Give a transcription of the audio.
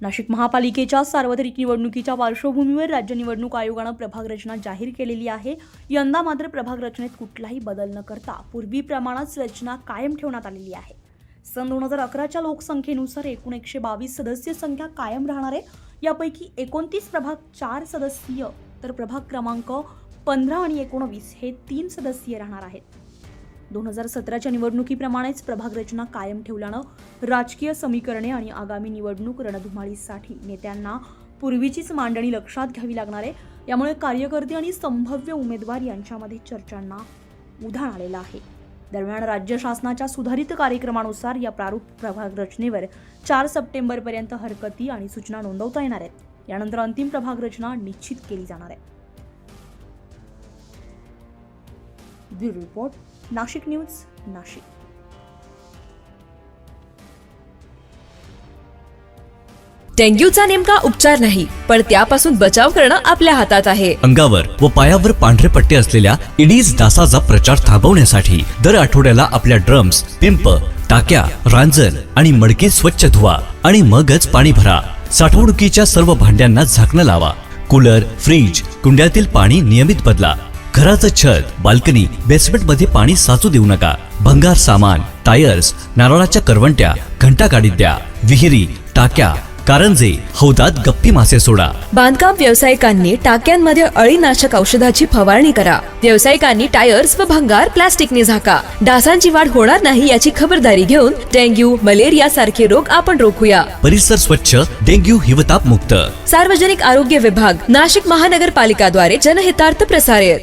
नाशिक महापालिकेच्या सार्वत्रिक निवडणुकीच्या पार्श्वभूमीवर राज्य निवडणूक आयोगानं प्रभाग रचना जाहीर केलेली आहे. यंदा मात्र प्रभाग रचनेत कुठलाही बदल न करता पूर्वीप्रमाणेच रचना कायम ठेवण्यात आलेली आहे. सन दोन हजार अकराच्या लोकसंख्येनुसार एकूण एकशे बावीस सदस्य संख्या कायम राहणार आहे. यापैकी एकोणतीस प्रभाग चार सदस्यीय तर प्रभाग क्रमांक पंधरा आणि एकोणवीस हे तीन सदस्यीय राहणार आहेत. दोन हजार सतराच्या निवडणुकीप्रमाणेच प्रभाग रचना कायम ठेवल्यानं राजकीय समीकरणे आणि आगामी निवडणूक रणधुमाळीसाठी नेत्यांना पूर्वीचीच मांडणी लक्षात घ्यावी लागणार आहे. यामुळे कार्यकर्ते आणि संभाव्य उमेदवार यांच्यामध्ये चर्चांना उधाण आलेलं आहे. दरम्यान राज्य शासनाच्या सुधारित कार्यक्रमानुसार या प्रारूप प्रभाग रचनेवर चार सप्टेंबरपर्यंत हरकती आणि सूचना नोंदवता येणार आहेत. यानंतर अंतिम प्रभाग रचना निश्चित केली जाणार आहे. Bureau report Nashik news Nashik. डेंग्यूचा नेमका उपचार नाही पण त्यापासून बचाव करणं आपल्या हातात आहे. अंगावर व पायावर पांढरे पट्टे असलेल्या इडीज डासाचा प्रचार थांबवण्यासाठी दर आठवड्याला आपल्या ड्रम्स पिंप टाक्या रांजण आणि मडके स्वच्छ धुवा आणि मगच पाणी भरा. साठवणुकीच्या सर्व भांड्यांना झाकणं लावा. कूलर फ्रीज कुंड्यातील पाणी नियमित बदला. घराचं छत बाल्कनी बेसमेंटमध्ये पाणी साचू देऊ नका. भंगार सामान टायर्स नारळाच्या करवंट्या घंटा गाडीत द्या. विहिरी टाक्या कारंजे हौदात गप्पी मासे सोडा. बांधकाम व्यावसायिकांनी टाक्यांमध्ये अळीनाशक औषधाची फवारणी करा. व्यावसायिकांनी टायर्स व भंगार प्लास्टिकने झाका. डासांची वाढ होणार नाही याची खबरदारी घेऊन डेंग्यू मलेरिया सारखे रोग आपण रोखूया. परिसर स्वच्छ डेंग्यू हिवताप मुक्त. सार्वजनिक आरोग्य विभाग नाशिक महानगरपालिकाद्वारे जनहितार्थ प्रसारित.